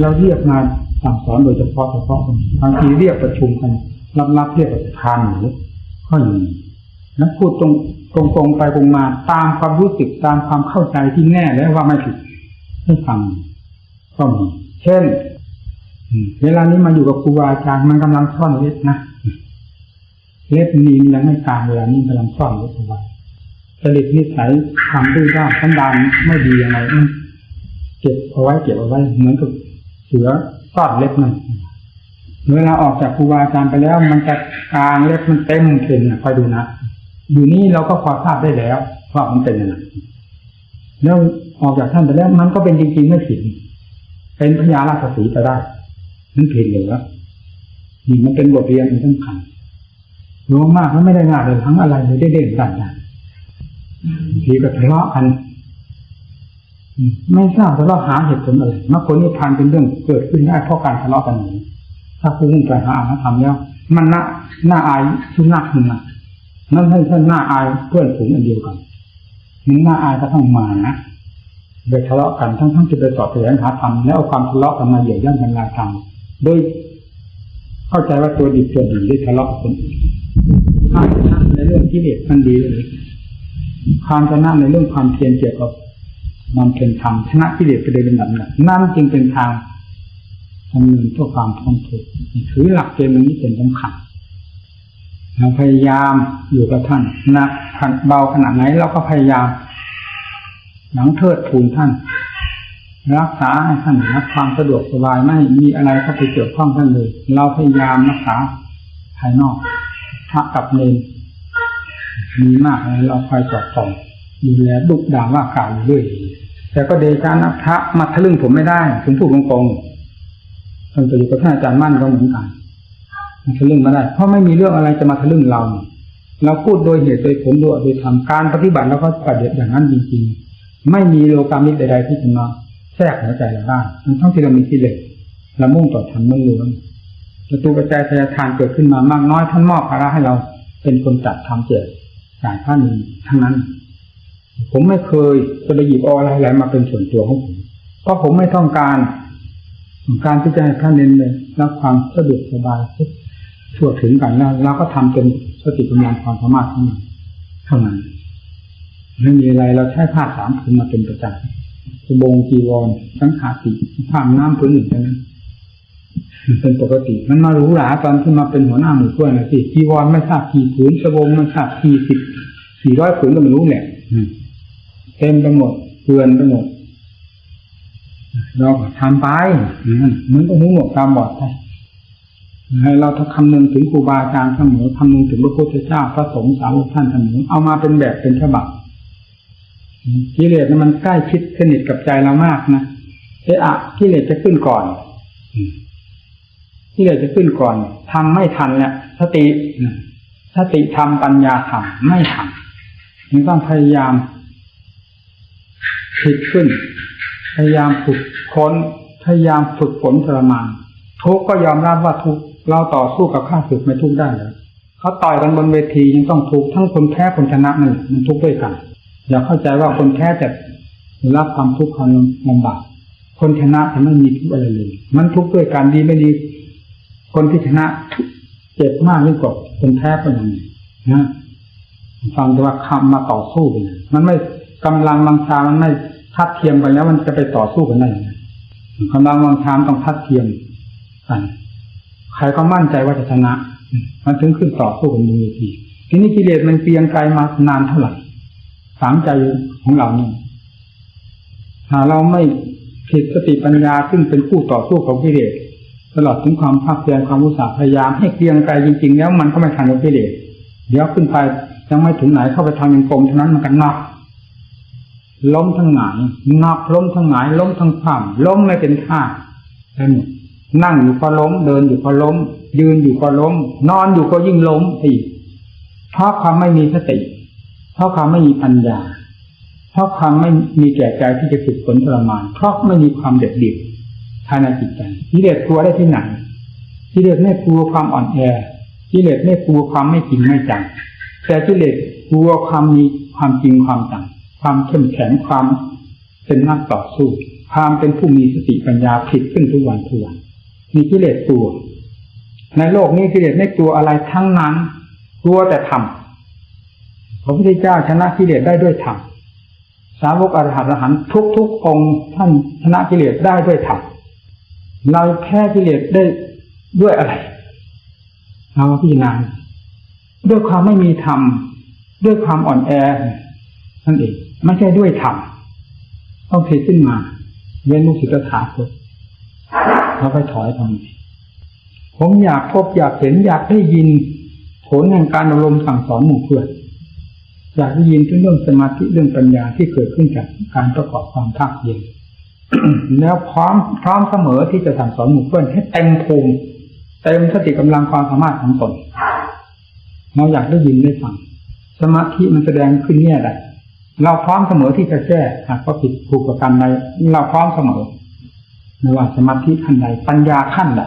เราเรียกมาสั่งสอนโดยเฉพาะเฉพาะบางทีเรียกประชุมกันรับๆเรียกประธานหรือก็อย่างนั้นพูดตรงตรงตรงไปตรงมาตามความรู้สึกตามความเข้าใจที่แน่แล้วว่าไม่ผิดให้ฟังก็มีเช่นเวลานี้มาอยู่กับครูอาจารย์มันกำลังซ่อนเล็บนะเล็บมียังไม่ตายเวลานี้กำลังซ่อนเล็บเอาไว้จริตนิสัยความดื้อด้านสันดานไม่ดียังไงเก็บเอาไว้เก็บเอาไว้เหมือนกับ เสือซอนเล็บมันเวลาออกจากครูบาอาจารย์ไปแล้ว มันจะกลางเล็บมันเต็มเข่งนะคอยดูนะอยู่นี่เราก็พอทราบได้แล้วว่ามันเป็นยังไงแล้วออกจากท่านไปแล้ว มันก็เป็นจริงๆไม่ผิดเป็นพญาราชสีห์ได้นั่นผิดเลยแล้วนี่มันเป็นบทเรียนที่สำคัญรู้มากแล้วไม่ได้งานเลยทั้งอะไรเลยได้เด่นดันดันทีก็ทะเลาะกัน ไม่ทราบทะเลาะหาเหตุผลอะไรมรรคผลนิพพานเป็นเรื่องเกิดขึ้นได้เพราะการทะเลาะกันอย่างนี้ถ้าคุณมุ่งไปหาอารธรรมแล้ว มันน่าน่าอายสุนัขมันนะนั่นให้ท่านน่าอายเพื่อนฝูงอันเดียวกันมันน่าอายก็ต้องมานะไปทะเลาะกันทั้งทั้งที่ไปสอบแสวงหาธรรมแล้วเอาความทะเลาะกันมาเหยียบย่ำทำลายธรรมโดยเข้าใจว่าตัวดีตัวดีได้ทะเลาะกับคนอื่นความชนะในเรื่องที่เด็ดมันดีเลยความชนะในเรื่องความเพียรเกี่ยวกับ มันเป็นธรรมชนะที่เด็ดไปโดยเป็นลำดับนั่นจึงเป็นทางดำเนินเพื่อความพ้นทุกข์ถือหลักเกณฑ์นี้เป็นสำคัญเราพยายามอยู่กับท่านหนักเบาขนาดไหนเราก็พยายามหลังเทิดทูนท่าน รักษาให้ท่านรับความสะดวกสบายไม่มีอะไรเข้าไปเกี่ยวข้องท่านเลย เราพยายามรักษาภายนอกพระกับเนรมีมากเลยเราคอยสอดส่องดูแลดุด่าว่ากล่าวอยู่เรื่อย แต่ก็เดชานะพระมาทะลึ่งผมไม่ได้ ผมพูดตรงๆท่านจะอยู่กับท่านอาจารย์มั่นก็เหมือนกันมาทะลึ่งไม่ได้ เพราะไม่มีเรื่องอะไรจะมาทะลึ่งเรา เราพูดโดยเหตุโดยผลโดยโดยทำการปฏิบัติแล้วก็ปฏิบัติอย่างนั้นจริงๆ ไม่มีโลกามิตใดๆที่จะมาแทรกหัวใจเราได้ทั้งที่เรามีกิเลสเรามุ่งต่อธรรมล้วนประตูกระจายทายทานเกิดขึ้นมามากน้อยท่านมอบภาระให้เราเป็นคนจัดทำเจริจ่ายท่านทั้งนั้น ผมไม่เคยจะไปหยิบเอาอะไรมาเป็นส่วนตัวของผมเพราะผมไม่ต้องการการที่จะให้ท่านเน้นเลยรับความสะดวกสบายทั่วถึงกันแล้วเราก็ทำเป็นสติปัญญาความสามารถของเราเท่านั้นไม่มีอะไรเราใช้ผ้าสามผืนมาเป็นประจำสบงจีวรสังขาติผ้าน้ำผืนหนึ่งเท่านั้นเป็นปกติ มันมาหรูหราตอนที่มาเป็นหัวหน้าหมู่ด้วยนะสิจีวรไม่ทราบกี่ผืนสบงไม่ทราบกี่สิบสี่ร้อยผืนก็ไม่รู้เนี่ย เต็มไปหมดเกลือนไปหมดเราก็ทำไปเหมือนกับหูหนวกตามบอดไปให้เราถ้าคำนึงถึงครูบาอาจารย์เสมอคำนึงถึงพระพุทธเจ้าพระสงฆ์สาวกท่านเสมอเอามาเป็นแบบเป็นฉบับกิเลสมันใกล้ชิดสนิทกับใจเรามากนะเอะอะกิเลสจะขึ้นก่อนกิเลสจะขึ้นก่อนทำไม่ทันแล้วสติสติทำปัญญาทำไม่ทันมันต้องพยายาม ผิดขึ้น พยายามฝึกค้น พยายามฝึกฝนทรมานทุกก็ยอมรับว่าทุกเราต่อสู้กับข้าศึกไม่ทุกได้เลยเขาต่อยกันบนเวทียังต้องทุกทั้งคนแพ้คนชนะนั่นมันทุกด้วยกัน อย่าเข้าใจว่าคนแพ้จะรับความทุกข์ความลำบากคนชนะจะไม่มีทุกข์อะไรเลย มันทุกข์ด้วยกันดีไม่ดี คนที่ชนะเจ็บมากยิ่งกว่าคนแพ้ก็ยังไงนะฟังแต่ว่าคำมาต่อสู้กันมันไม่กำลังมังชามันไม่ ทัดเทียมกันแล้วมันจะไปต่อสู้กันได้ยังไงกำลังมังชามต้องทัดเทียมกันใครก็มั่นใจว่าจะชนะ มันถึงขึ้นต่อสู้กันบนเวทีทีนี้กิเลสมันเปลียงไกลมานานเท่าไหร่ฝังใจของเรานี่ถ้าเราไม่ผิดสติปัญญาซึ่งเป็นคู่ต่อสู้ของกิเลสตลอดถึงความภาคเพียรความอุตสาห์พยายามให้เกลียงไกลจริง ๆ แล้วมันก็ไม่ทันกับกิเลสเดี๋ยวขึ้นไปยังไม่ถึงไหนเข้าไปทางยังกลมเท่านั้นมันกันนัก ล้มทั้งหงายนักล้มทั้งหงายล้มทั้งคว่ำล้มไม่เป็นท่าได้หมดนั่งอยู่ก็ล้ม เดินอยู่ก็ล้ม ยืนอยู่ก็ล้ม นอนอยู่ก็ยิ่งล้มอีกเพราะความไม่มีสติ เพราะความไม่มีปัญญา เพราะความไม่มีแก่ใจที่จะฝึกฝนทรมาน เพราะไม่มีความเด็ดเดี่ยวภายในจิตใจกิเลสกลัวได้ที่ไหนกิเลสไม่กลัวความอ่อนแอกิเลสไม่กลัวความไม่จริงไม่จังแต่กิเลสกลัวความมีความจริงความจัง ความเข้มแข็งความเป็นนักต่อสู้ความเป็นผู้มีสติปัญญาผิดขึ้นทุกวันทุกวันมีกิเลสตัว ในโลกนี้กิเลสไม่กลัวอะไรทั้งนั้นกลัวแต่ธรรมพระพุทธเจ้าชนะกิเลสได้ด้วยธรรมสาวกอรหัตอรหันทุกทุกๆองค์ท่านชนะกิเลสได้ด้วยธรรมเราแพ้กิเลสได้ด้วยอะไรเราพิจารณาด้วยความไม่มีธรรมด้วยความอ่อนแอนั่นเอง ไม่ใช่ด้วยธรรมต้องผิขึ้นมาเว้นมุสิตถาคตเราไปถอยทำไมผมอยากพบอยากเห็นอยากได้ยินผลแห่งการอบรมสั่งสอนหมู่เพื่อนอยากได้ยินถึงเรื่องสมาธิเรื่องปัญญาที่เกิดขึ้นจากการประกอบความภาคเพียรแล้วพร้อมพร้อมเสมอที่จะสั่งสอนหมู่เพื่อนให้เต็มภูมิเต็มสติกำลังความสามารถของตนเราอยากได้ยินได้ฟังสมาธิมันแสดงขึ้นเนี่ยใด เราพร้อมเสมอที่จะแก้หากว่าผิดถูกประการใดเราพร้อมเสมอไม่ว่าสมาธิขั้นใดปัญญาขั้นใด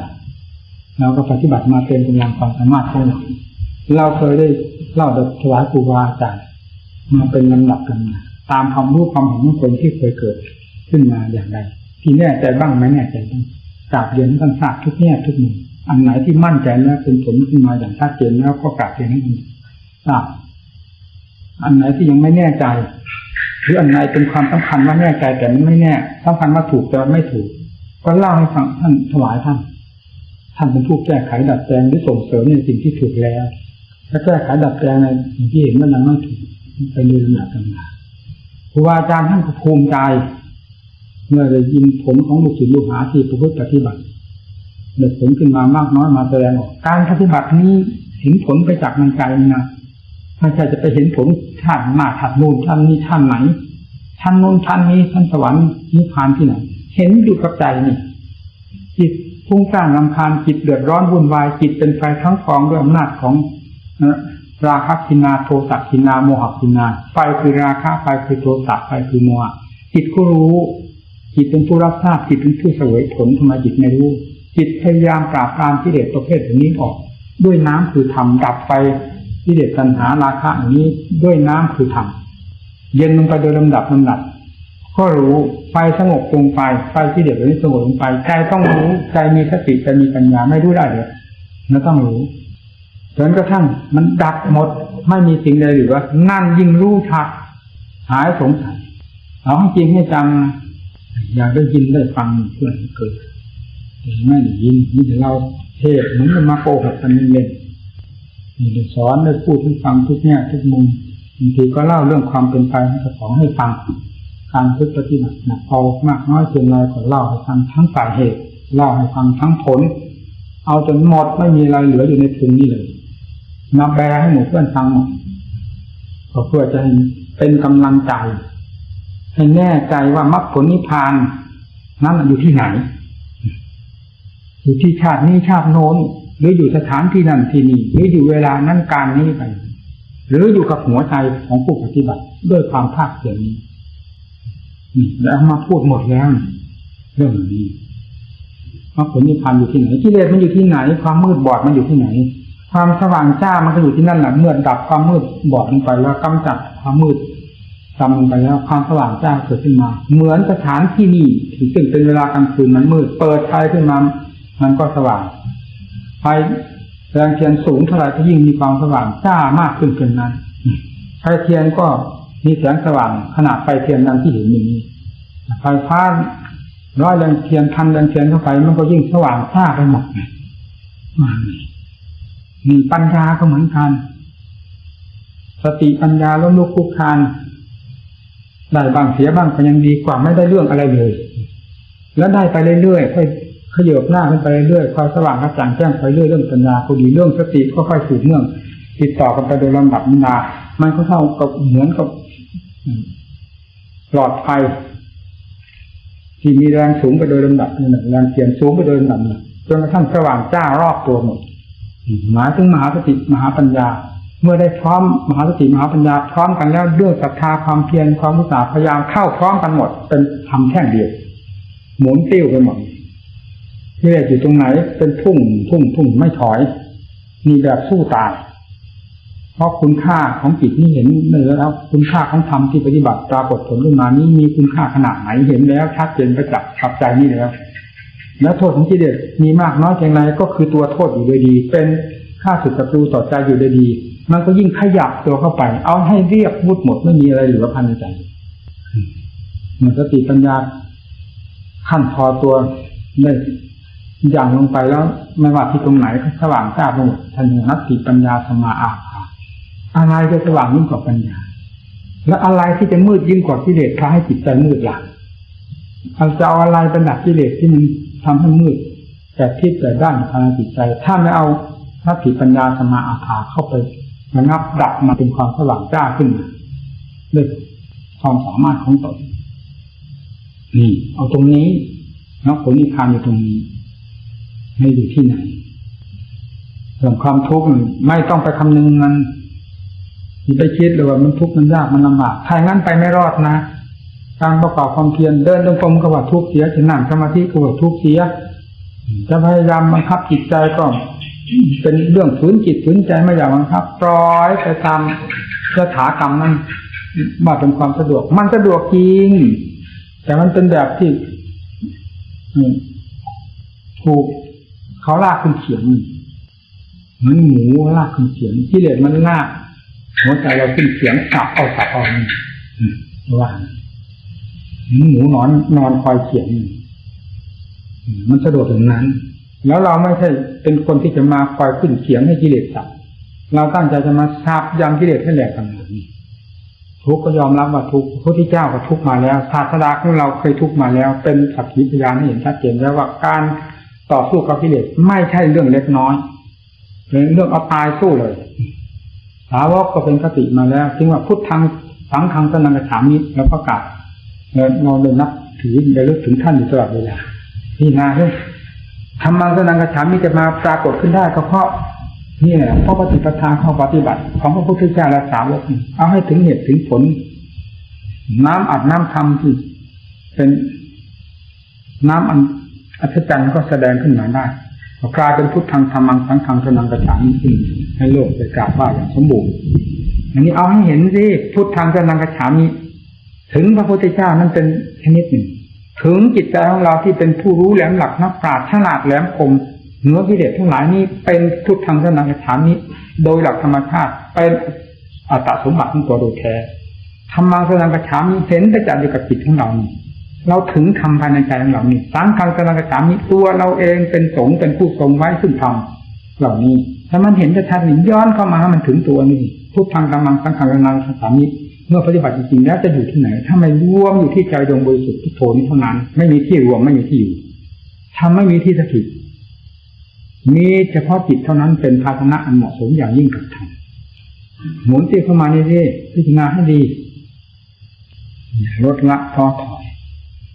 เราก็ปฏิบัติมาเต็มกำลังความสามารถของเราเราเคยได้เล่าโดยถวายครูบาอาจารย์มาเป็นลำดับกันมาตามความรู้ความเห็นของคนที่เคยเกิดขึ้นมาอย่างไรที่แน่ใจบ้างไม่แน่ใจบ้างกราบเรียนท่านทราบทุกแง่ทุกมุมอันไหนที่มั่นใจแล้วเป็นผลขึ้นมาอย่างชัดเจนแล้วก็กราบเรียนให้ท่านทราบ อันไหนที่ยังไม่แน่ใจ หรืออันไหนเป็นความสำคัญว่าแน่ใจแต่ไม่แน่สำคัญว่าถูกแต่ไม่ถูก ก็เล่าให้ฟังท่านถวายท่านท่านเป็นผู้แก้ไขดัดแปลงหรือส่งเสริมในสิ่งที่ถูกแล้วถ้าแก้ไขดัดแปลงในสิ่งที่เห็นว่ายังไม่ถูกไปเรื่อยๆกันมาครูบาอาจารย์ท่านก็ภูมิใจ เมื่อได้ยินผลของลูกศิษย์ลูกหาที่ประพฤติปฏิบัติเกิดผลขึ้นมามากน้อยมาแสดงออกการปฏิบัตินี้เห็นผลไปจากในใจนะไม่ใช่จะไปเห็นผล ชาติหน้าชาตินู่นชาตินี้ชาติไหนชั้นโน้นชั้นนี้ชั้นสวรรค์นิพพานที่ไหนเห็นอยู่กับใจนี่จิตพุ่งสร้างรำคาญจิตเดือดร้อนวุ่นวายจิตเป็นไฟทั้งฟองด้วยอำนาจของราคะกินาโทสะกินาโมหกินา ไฟคือราคะไฟคือโทสะไฟคือโมหะจิตก็รู้ จิตเป็นผู้รับทราบจิตเป็นผู้เสวยผลทำไมจิตไม่รู้ จิตพยายามปราบปรามกิเลสประเภทนี้ออก ด้วยน้ำคือธรรมดับไฟ กิเลสตัณหาราคะอย่างนี้ด้วยน้ำคือธรรมเย็นลงไปโดยลำดับลำดับ ก็รู้ไฟสงบลงไปไฟกิเลสนี้สงบลงไปใจต้องรู้ใจมีสติใจมีปัญญาไม่รู้ได้เลยนั่นต้องรู้จนกระทั่งมันดับหมดไม่มีสิ่งใดเหลือนั่นยิ่งรู้ชัดหายสงสัยเอาให้จริงให้จังอยากได้ยินได้ฟังเพื่อนเกิดไม่ได้ยินนี่เราเทศเหมือนมาโกหกกันเล่นๆ ได้สอนได้พูดให้ฟังทุกแง่ทุกมุมบางทีก็เล่าเรื่องความเป็นไปของให้ฟัง การพึ่ปฏิบัติหนักเอามากน้อยเพียงไรก็เล่าให้ฟังทั้งสาเหตุเล่าให้ฟังทั้งผล เอาจนหมดไม่มีอะไรเหลืออยู่ในถุงนี้เลยนับแปลให้หมู่เพื่อนฟังก็เพื่อจะเป็นกำลังใจ ให้แน่ใจว่ามรรคผลนิพพานนั้นอยู่ที่ไหน อยู่ที่ชาตินี้ชาติโน้น หรืออยู่สถานที่นั่นที่นี่หรืออยู่เวลานั้นการนี้ไปหรืออยู่กับหัวใจของผู้ปฏิบัติด้วยความภาคเพียรนี้นี่แล้วมาพูดหมดแล้วเรื่องนี้มรรคผลนิพพานอยู่ที่ไหนกิเลสมันอยู่ที่ไหน ความมืดบอดมันอยู่ที่ไหน ความสว่างจ้ามันก็อยู่ที่นั่นแหละเมื่อดับความมืดบอดลงไปแล้วกำจัดความมืดทำลงไปแล้วความสว่างจ้าเกิดขึ้นมา เหมือนสถานที่นี้ถึงเป็นเวลากลางคืนมันมืด เปิดไฟขึ้นมา มันก็สว่าง ไฟแรงเทียนสูงเท่าไรก็ยิ่งมีความสว่างจ้ามากขึ้นเกินนั้นไฟเทียนก็มีแสงสว่างขนาดไฟเทียนนั้นที่เห็นอย่างนี้ไฟฟ้าร้อยแรงเทียนพันแรงเทียนเข้าไปมันก็ยิ่งสว่างจ้าไปหมดเลยมามีปัญญาก็เหมือนกัน สติปัญญาล้มลุกคุกคานได้บางเสียบ้างก็ยังดีกว่าไม่ได้เรื่องอะไรเลย แล้วได้ไปเรื่อยๆค่อย ขยบหน้าขึ้นไปเรื่อยๆความสว่างกระจ่างแจ้งไปเรื่อยเรื่องปัญญาก็ดีเรื่องสติก็ค่อยสืบเนื่อง ติดต่อกันไปโดยลำดับนามันก็เท่ากับเหมือนกับหลอดไฟที่มีแรงสูงไปโดยลำดับหนี่งแรงเทียนสูงไปโดยลำดับจนกระทั่งสว่างจ้ารอบตัวหมดหมายถึงมหาสติมหาปัญญา เมื่อได้พร้อมมหาสติมหาปัญญาพร้อมกันแล้วด้วยศรัทธาความเพียรความมุสาพยายามเข้าพร้อมกันหมด เป็นทำแท่งเดียวหมุนติ้วไปหมด ที่แรกอยู่ตรงไหน เป็นพุ่งพุ่งพุ่งไม่ถอย มีแบบสู้ตายเพราะคุณค่าของจิตนี่เห็นเนื้อแล้ว คุณค่าของธรรมที่ปฏิบัติปรากฏผลขึ้นมานี้มีคุณค่าขนาดไหนเห็นแล้วชัดเจนประจักษ์ขับใจนี่แล้วแล้วโทษของกิเลสมีมากน้อยเพียงไรก็คือตัวโทษอยู่โดยดี เป็นค่าสุดศัตรูต่อใจอยู่โดยดี มันก็ยิ่งขยับตัวเข้าไป เอาให้เรียบมุดหมดไม่มีอะไรเหลือภายในใจมือนสติปัญญาขั้นพอตัวได้ อย่างลงไปแล้วไม่ว่าที่ตรงไหนก็สว่างจ้าไปหมดทันนัตติปัญญาสมาอาภาอะไรจะสว่างยิ่งกว่าปัญญา และอะไรที่จะมืดยิ่งกว่ากิเลสพาให้จิตใจมืดล่ะเราจะเอาอะไรเป็นหลักกิเลสที่มันทำให้มืด แต่ทิศแต่ด้านภายในจิตใจ ถ้าไม่เอานัตติปัญญาสมาอาภาเข้าไประงับดับมาเป็นความสว่างจ้าขึ้นมาด้วยความสามารถของตนนี่ เอาตรงนี้นักผลนิพพานอยู่ตรงนี้ ไม่อยู่ที่ไหนส่วนความทุกข์ไม่ต้องไปคำนึงมันไปคิดเลยว่ามันทุกข์มันยากมันลำบากถ้าย่างนั้นไปไม่รอดนะการประกอบความเพียรเดินจงกรมก็ว่าทุกข์เสียจะนั่งสมาธิก็ว่าทุกข์เสียจะพยายามบังคับจิตใจก็เป็นเรื่องฝืนจิตฝืนใจไม่อยากบังคับปล่อยไปตามสถากรรมนั้นว่าเป็นความสะดวก มันสะดวกจริง แต่มันเป็นแบบที่ถูก เขาลากขึ้นเขียงเหมือนหมูลากขึ้นเขียงที่เหลือมันลากหัวใจเราขึ้นเขียงสับเอาสับเอาว่าหมูนอนนอนคอยเขียงมันสะดวกอย่างนั้น แล้วเราไม่ใช่เป็นคนที่จะมาคอยขึ้นเขียงให้กิเลสสับเราตั้งใจจะมาสับยังกิเลสให้แหลกทำงานทุกข์ก็ยอมรับว่าทุกข์พระพุทธเจ้าก็ทุกข์มาแล้วศาสดาของเราเคยทุกข์มาแล้ว เป็นสักขีพยานให้เห็นชัดเจนแล้วว่าการ ต่อสู้กับกิเลสไม่ใช่เรื่องเล็กน้อยเป็นเรื่องเอาตายสู้เลยสาวกก็เป็นคติมาแล้วจึงว่าพุทธังสังฆังสนังกระฉามิแล้วประกาศเราเลยนับถือได้ลึกถึงท่านอยู่ตลอดเวลาพี่นาเฮ้ยธรรมังสนังกระฉามิจะมาปรากฏขึ้นได้ก็เพราะนี่แหละเพราะปฏิปทาข้อปฏิบัติ ของพระพุทธเจ้าและสาวกเอาให้ถึงเหตุถึงผล น้ำอัดน้ำทำที่เป็นน้ำอัน อัศจรรย์ก็แสดงขึ้นมาได้กลายเป็นพุทธังธรรมังสังฆังสนังกระฉามิขึ้นให้โลกไปกราบไหว้อย่างสมบูรณ์อันนี้เอาให้เห็นสิพุทธังสนังกระฉามิถึงพระพุทธเจ้านั้นเป็นชนิดหนึ่ง ถึงจิตใจของเราที่เป็นผู้รู้แหลมหลักนักปราชญ์ฉลาดแหลมคมเนื้อกิเลสทั้งหลายนี้เป็นพุทธังสนังกระฉามิโดยหลักธรรมชาติเป็นอัตสมบัติของตัวโดยแท้ธรรมังสนังกระฉามิเห็นประจักษ์อยู่กับจิตของเรานี่ เราถึงทำภายในใจของเรานี่สังฆังสนังกระฉามิตัวเราเองเป็นสงฆ์เป็นผู้ทรงไว้ซึ่งธรรมเหล่านี้ถ้ามันเห็นชัดๆนี่ย้อนเข้ามาให้มันถึงตัวนี่พุกทธังธรรมังสังฆังสนังกระฉามิเมื่อปฏิบัติจริงๆแล้วจะอยู่ที่ไหน ถ้าไม่รวมอยู่ที่ใจดวงบริสุทธิ์ที่โทนี้เท่านั้น ไม่มีที่รวมไม่มีที่อยู่ทำไม่มีที่สถิตมีเฉพาะจิตเท่านั้นเป็นภาชนะอันเหมาะสมอย่างยิ่งกับธรรมหมุนตีเข้ามานี่สิพิจารณาให้ดีลดละท้อถอ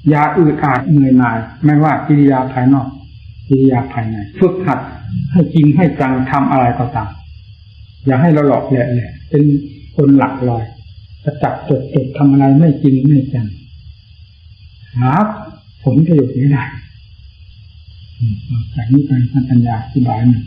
อย่าอืดอาดเหนื่อยหน่าย ไม่ว่ากิริยาภายนอก กิริยาภายในฝึกหัดให้จริงให้จังทำอะไรก็ตามอย่าให้เราหลอกแหละแหละเป็นคนหลักลอยจะจับจดจดทำอะไรไม่จริงไม่จังหาผลประโยชน์ไม่ได้จากนี้ไปท่านปัญญาอธิบายหนึ่ง